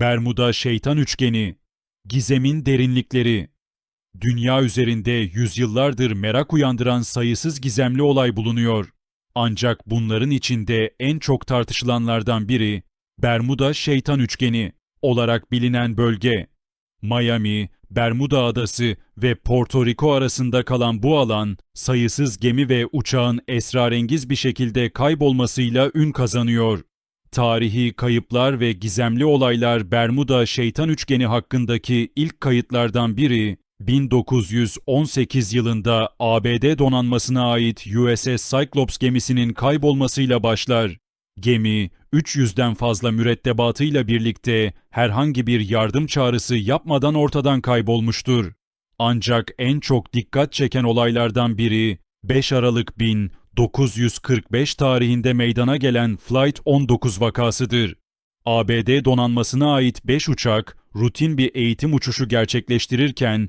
Bermuda Şeytan Üçgeni Gizemin Derinlikleri Dünya üzerinde yüzyıllardır merak uyandıran sayısız gizemli olay bulunuyor. Ancak bunların içinde en çok tartışılanlardan biri Bermuda Şeytan Üçgeni olarak bilinen bölge. Miami, Bermuda Adası ve Porto Rico arasında kalan bu alan, sayısız gemi ve uçağın esrarengiz bir şekilde kaybolmasıyla ün kazanıyor. Tarihi kayıplar ve gizemli olaylar Bermuda Şeytan Üçgeni hakkındaki ilk kayıtlardan biri, 1918 yılında ABD donanmasına ait USS Cyclops gemisinin kaybolmasıyla başlar. Gemi, 300'den fazla mürettebatıyla birlikte herhangi bir yardım çağrısı yapmadan ortadan kaybolmuştur. Ancak en çok dikkat çeken olaylardan biri 5 Aralık 1945 tarihinde meydana gelen Flight 19 vakasıdır. ABD donanmasına ait 5 uçak rutin bir eğitim uçuşu gerçekleştirirken